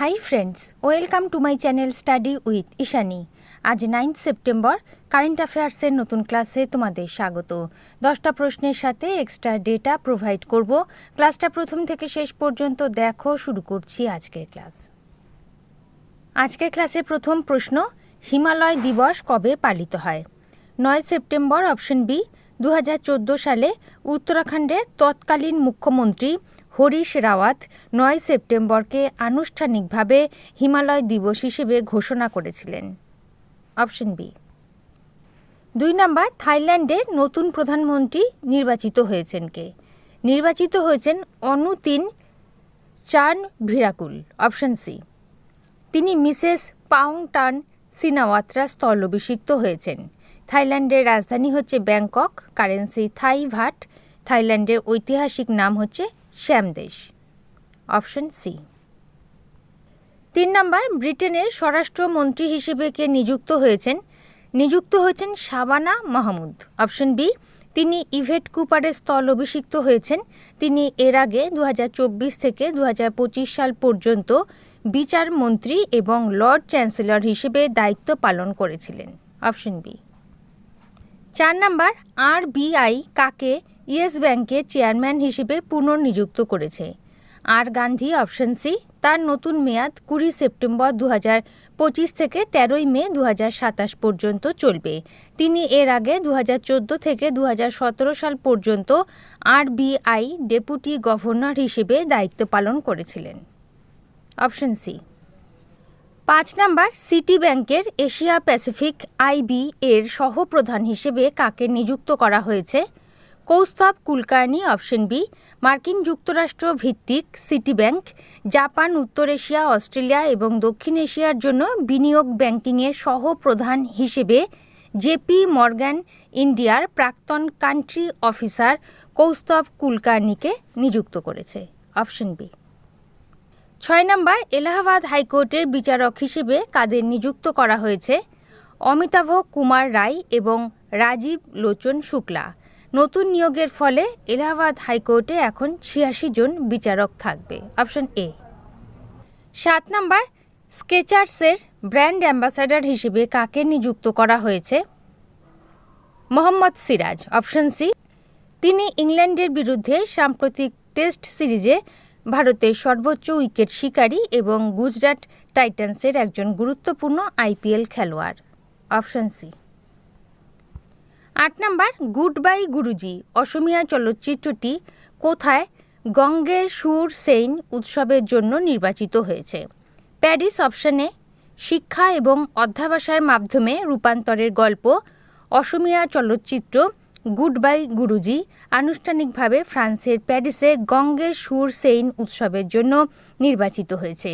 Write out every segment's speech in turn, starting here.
Hi friends welcome to my channel study with Ishani আজ ninth September current অ্যাফেয়ার্সের নতুন ক্লাসে তোমাদের স্বাগত। দশটা প্রশ্নের সাথে এক্সট্রা ডেটা প্রোভাইড করব। ক্লাসটা প্রথম থেকে শেষ পর্যন্ত দেখো, শুরু করছি আজকের ক্লাস আজকের ক্লাসে প্রথম প্রশ্ন, হিমালয় দিবস কবে পালিত হয়? নয় সেপ্টেম্বর অপশন বি দু হাজার চোদ্দ সালে উত্তরাখণ্ডের তৎকালীন মুখ্যমন্ত্রী হরিশ রাওয়াত নয় সেপ্টেম্বরকে আনুষ্ঠানিকভাবে হিমালয় দিবস হিসেবে ঘোষণা করেছিলেন। Option B. দুই নাম্বার, থাইল্যান্ডে নতুন প্রধানমন্ত্রী নির্বাচিত হয়েছেন কে? নির্বাচিত হয়েছেন Anutin Chan Virakul option C. তিনি মিসেস পাউং টান সিনাওয়াত্রা স্থলাভিষিক্ত হয়েছেন। থাইল্যান্ডের রাজধানী হচ্ছে ব্যাংকক, কারেন্সি থাই ভাট থাইল্যান্ডের ঐতিহাসিক নাম হচ্ছে শ্যামদেশ। অপশন সি তিন নম্বর, ব্রিটেনের স্বরাষ্ট্রমন্ত্রী হিসেবে কে নিযুক্ত হয়েছেন? নিযুক্ত হয়েছেন শাবানা মাহমুদ। অপশন বি তিনি ইভেট কুপারের স্থল অভিষিক্ত হয়েছেন। তিনি এর আগে দু হাজার চব্বিশ থেকে দু হাজার পঁচিশ সাল পর্যন্ত বিচার মন্ত্রী এবং লর্ড চ্যান্সেলর হিসেবে দায়িত্ব পালন করেছিলেন। অপশন বি চার নম্বর নাম্বার আরবিআই কাকে ইয়েস ব্যাংকের চেয়ারম্যান হিসেবে পুনর্নিযুক্ত করেছে। আর গান্ধী অপশন সি, তার নতুন মেয়াদ কুড়ি সেপ্টেম্বর দু পঁচিশ থেকে তেরোই মে দু সাতাশ পর্যন্ত চলবে। তিনি এর আগে দু চোদ্দ থেকে দু হাজার সতেরো সাল পর্যন্ত আরবিআই ডেপুটি গভর্নর হিসেবে দায়িত্ব পালন করেছিলেন। Option C. পাঁচ নাম্বার, সিটি ব্যাংকের এশিয়া প্যাসিফিক আইবি এর সহপ্রধান হিসেবে কাকে নিযুক্ত করা হয়েছে? কৌস্তব কুলকার্নি অপশন বি, মার্কিন যুক্তরাষ্ট্র ভিত্তিক সিটি ব্যাংক জাপান, উত্তর এশিয়া, অস্ট্রেলিয়া এবং দক্ষিণ এশিয়ার জন্য বিনিয়োগ ব্যাংকিংয়ের সহপ্রধান হিসেবে জেপি মর্গ্যান ইন্ডিয়ার প্রাক্তন কান্ট্রি অফিসার কৌস্তব কুলকার্নিকে নিযুক্ত করেছে। Option B. ছয় নম্বর, এলাহাবাদ হাইকোর্টের বিচারক হিসেবে কাদের নিযুক্ত করা হয়েছে? অমিতাভ কুমার রায় এবং রাজীব লোচন শুক্লা। নতুন নিয়োগের ফলে এলাহাবাদ হাইকোর্টে এখন ছিয়াশি জন বিচারক থাকবে। Option A. সাত নম্বর, স্কেচার্সের ব্র্যান্ড অ্যাম্বাসাডার হিসেবে কাকে নিযুক্ত করা হয়েছে? মোহাম্মদ সিরাজ। অপশন সি, তিনি ইংল্যান্ডের বিরুদ্ধে সাম্প্রতিক টেস্ট সিরিজে ভারতের সর্বোচ্চ উইকেট শিকারী এবং গুজরাট টাইটান্সের একজন গুরুত্বপূর্ণ আইপিএল খেলোয়াড়। Option C. আট নম্বর গুড বাই গুরুজি, অসমিয়া চলচ্চিত্রটি কোথায়? গঙ্গে সুর সেইন উৎসবের জন্য নির্বাচিত হয়েছে। প্যারিস অপশনে, শিক্ষা এবং অধ্যাবসায়ের মাধ্যমে রূপান্তরের গল্প, অসমিয়া চলচ্চিত্র গুড বাই গুরুজি আনুষ্ঠানিকভাবে ফ্রান্সের প্যারিসে গঙ্গে সুর সেইন উৎসবের জন্য নির্বাচিত হয়েছে।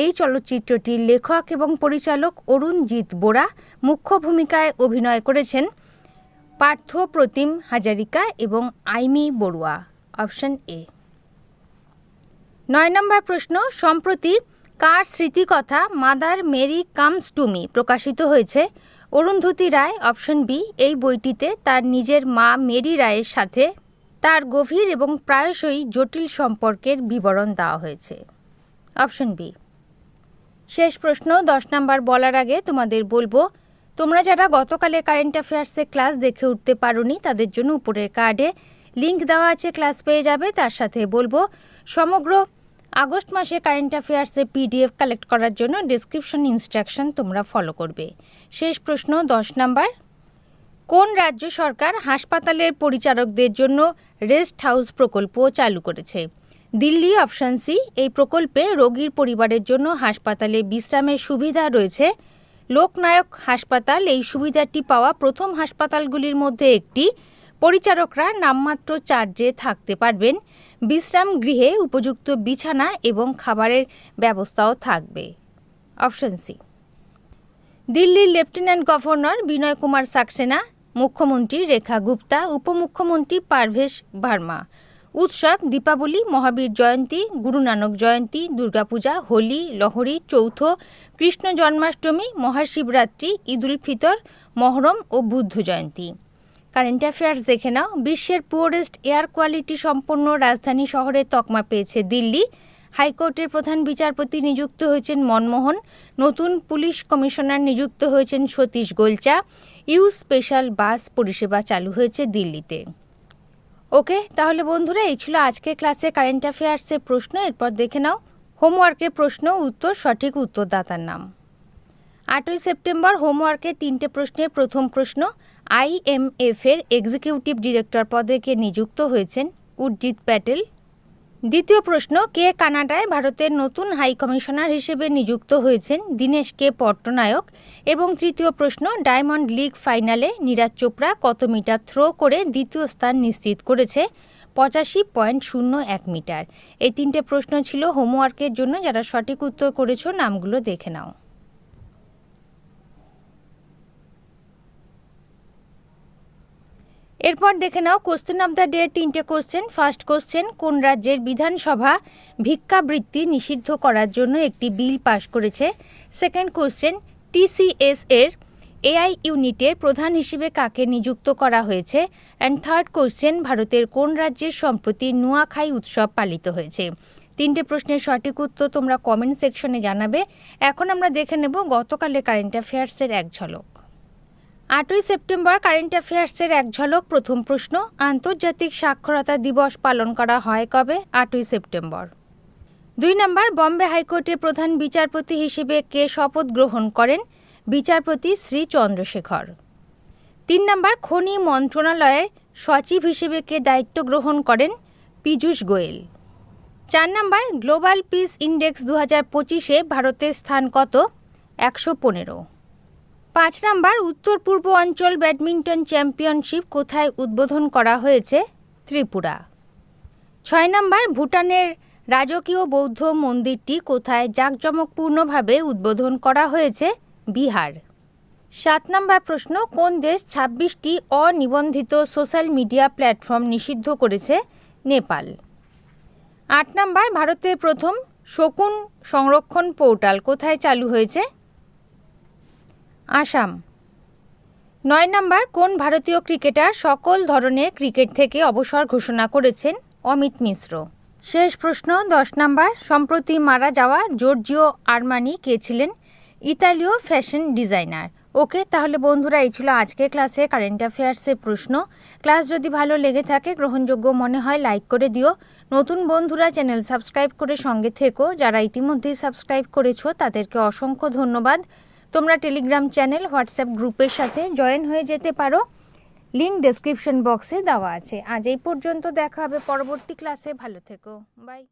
এই চলচ্চিত্রটির লেখক এবং পরিচালক অরুণজিৎ বোরা মুখ্য ভূমিকায় অভিনয় করেছেন পার্থ, প্রতিম, হাজারিকা এবং আইমি বড়ুয়া। Option A. নয় নম্বর প্রশ্ন, সম্প্রতি কার স্মৃতিকথা Mother Mary comes to me প্রকাশিত হয়েছে? অরুন্ধতী রায়, অপশন বি, এই বইটিতে তার নিজের মা মেরি রায়ের সাথে তার গভীর এবং প্রায়শই জটিল সম্পর্কের বিবরণ দেওয়া হয়েছে। Option B. শেষ প্রশ্ন, দশ নাম্বার বলার আগে তোমাদের বলব তোমরা যারা গতকালে কারেন্ট অ্যাফেয়ার্সে ক্লাস দেখে উঠতে পারোনি, তাদের জন্য উপরের কার্ডে লিঙ্ক দেওয়া আছে, ক্লাস পেয়ে যাবে। তার সাথে বলব, সমগ্র আগস্ট মাসে কারেন্ট অ্যাফেয়ার্সে পিডিএফ কালেক্ট করার জন্য ডিসক্রিপশন ইনস্ট্রাকশন তোমরা ফলো করবে। শেষ প্রশ্ন, দশ নাম্বার। কোন রাজ্য সরকার হাসপাতালের পরিচারকদের জন্য রেস্ট হাউস প্রকল্প চালু করেছে? দিল্লি অপশান সি, এই প্রকল্পে রোগীর পরিবারের জন্য হাসপাতালে বিশ্রামের সুবিধা রয়েছে। লোকনায়ক হাসপাতাল, এই সুবিধাটি পাওয়া প্রথম হাসপাতালগুলির মধ্যে একটি। পরিচারকরা নামমাত্র চার্জে থাকতে পারবেন। বিশ্রাম গৃহে উপযুক্ত বিছানা এবং খাবারের ব্যবস্থাও থাকবে। Option C. দিল্লির লেফটেন্যান্ট গভর্নর বিনয় কুমার সাক্সেনা, মুখ্যমন্ত্রী রেখা গুপ্তা, উপমুখ্যমন্ত্রী পারভেশ ভার্মা উৎসব, দীপাবলি, মহাবীর জয়ন্তী, গুরু নানক জয়ন্তী, দুর্গাপূজা, হোলি, লহরী, চৌথ, কৃষ্ণ জন্মাষ্টমী, মহাশিবরাত্রি ঈদুল ফিতর, মহরম ও বুদ্ধ জয়ন্তী। কারেন্ট অ্যাফেয়ার্স দেখে নাও। বিশ্বের পুয়ারেস্ট এয়ার কোয়ালিটি সম্পন্ন রাজধানী শহরে তকমা পেয়েছে দিল্লি। হাইকোর্টের প্রধান বিচারপতি নিযুক্ত হয়েছেন মনমোহন। নতুন পুলিশ কমিশনার নিযুক্ত হয়েছেন Satish Golcha. U special bus পরিষেবা চালু হয়েছে দিল্লিতে। ওকে, তাহলে বন্ধুরা, এই ছিল আজকে ক্লাসে কারেন্ট অ্যাফেয়ার্সের প্রশ্ন। এরপর দেখে নাও হোমওয়ার্কের প্রশ্ন, উত্তর, সঠিক উত্তরদাতার নাম। আটই সেপ্টেম্বর হোমওয়ার্কে তিনটে প্রশ্নের প্রথম প্রশ্ন। আইএমএফের এক্সিকিউটিভ ডিরেক্টর পদে কে নিযুক্ত হয়েছেন? উর্জিত প্যাটেল। দ্বিতীয় প্রশ্ন, কে কানাডায় ভারতের নতুন হাই কমিশনার হিসেবে নিযুক্ত হয়েছেন দীনেশ কে পট্টনায়ক? এবং তৃতীয় প্রশ্ন, ডায়মন্ড লিগ ফাইনালে নীরাজ চোপড়া কত মিটার থ্রো করে দ্বিতীয় স্থান নিশ্চিত করেছে? পঁচাশি পয়েন্ট শূন্য এক মিটার। এই তিনটে প্রশ্ন ছিল হোমওয়ার্কের জন্য, যারা সঠিক উত্তর করেছ, নামগুলো দেখে নাও। এরপর দেখে নাও কোশ্চেন অফ দ্য ডে তিনটে কোশ্চেন ফার্স্ট কোশ্চেন কোন রাজ্যের বিধানসভা ভিক্ষাবৃত্তি নিষিদ্ধ করার জন্য একটি বিল পাশ করেছে? সেকেন্ড কোশ্চেন টিসিএস এর এআই ইউনিটের প্রধান হিসেবে কাকে নিযুক্ত করা হয়েছে? অ্যান্ড থার্ড কোশ্চেন ভারতের কোন রাজ্যের সম্প্রতি নুয়াখাই উৎসব পালিত হয়েছে? তিনটে প্রশ্নের সঠিক উত্তর তোমরা কমেন্ট সেকশনে জানাবে। এখন আমরা দেখে নেব গতকালের কারেন্ট অ্যাফেয়ার্সের এক ঝলক। আটই সেপ্টেম্বর কারেন্ট অ্যাফেয়ার্সের এক ঝলক প্রথম প্রশ্ন, আন্তর্জাতিক সাক্ষরতা দিবস পালন করা হয় কবে? আটই সেপ্টেম্বর। দুই নম্বর, বম্বে হাইকোর্টের প্রধান বিচারপতি হিসেবে কে শপথ গ্রহণ করেন? বিচারপতি শ্রী চন্দ্রশেখর। তিন নম্বর, খনি মন্ত্রণালয়ের সচিব হিসেবে কে দায়িত্ব গ্রহণ করেন? পীযূষ গোয়েল। চার নম্বর, গ্লোবাল পিস ইন্ডেক্স দু হাজার পঁচিশে ভারতের স্থান কত? একশো পনেরো। পাঁচ নাম্বার, উত্তর পূর্ব অঞ্চল ব্যাডমিন্টন চ্যাম্পিয়নশিপ কোথায় উদ্বোধন করা হয়েছে? ত্রিপুরা। ছয় নাম্বার, ভুটানের রাজকীয় বৌদ্ধ মন্দিরটি কোথায় জাঁকজমকপূর্ণভাবে উদ্বোধন করা হয়েছে? বিহার। সাত নাম্বার প্রশ্ন, কোন দেশ ছাব্বিশটি অনিবন্ধিত সোশ্যাল মিডিয়া প্ল্যাটফর্ম নিষিদ্ধ করেছে? নেপাল। আট নাম্বার, ভারতের প্রথম শকুন সংরক্ষণ পোর্টাল কোথায় চালু হয়েছে? আসাম। নয় নম্বর, কোন ভারতীয় ক্রিকেটার সকল ধরনের ক্রিকেট থেকে অবসর ঘোষণা করেছেন অমিত মিশ্র? শেষ প্রশ্ন, দশ নম্বর, সম্প্রতি মারা যাওয়া জর্জিও আরমানি কে ছিলেন? ইতালীয় ফ্যাশন ডিজাইনার। ওকে, তাহলে বন্ধুরা, এই ছিল আজকে ক্লাসে কারেন্ট অ্যাফেয়ার্সের প্রশ্ন। ক্লাস যদি ভালো লেগে থাকে, গ্রহণযোগ্য মনে হয় লাইক করে দিও। নতুন বন্ধুরা, চ্যানেল সাবস্ক্রাইব করে সঙ্গে থেকো। যারা ইতিমধ্যেই সাবস্ক্রাইব করেছ, তাদেরকে অসংখ্য ধন্যবাদ। তোমরা টেলিগ্রাম চ্যানেল হোয়াটসঅ্যাপ গ্রুপের সাথে জয়েন হয়ে যেতে পারো। লিঙ্ক ডেসক্রিপশন বক্সে দেওয়া আছে। আজ এই পর্যন্ত দেখা হবে পরবর্তী ক্লাসে ভালো থেকো। বাই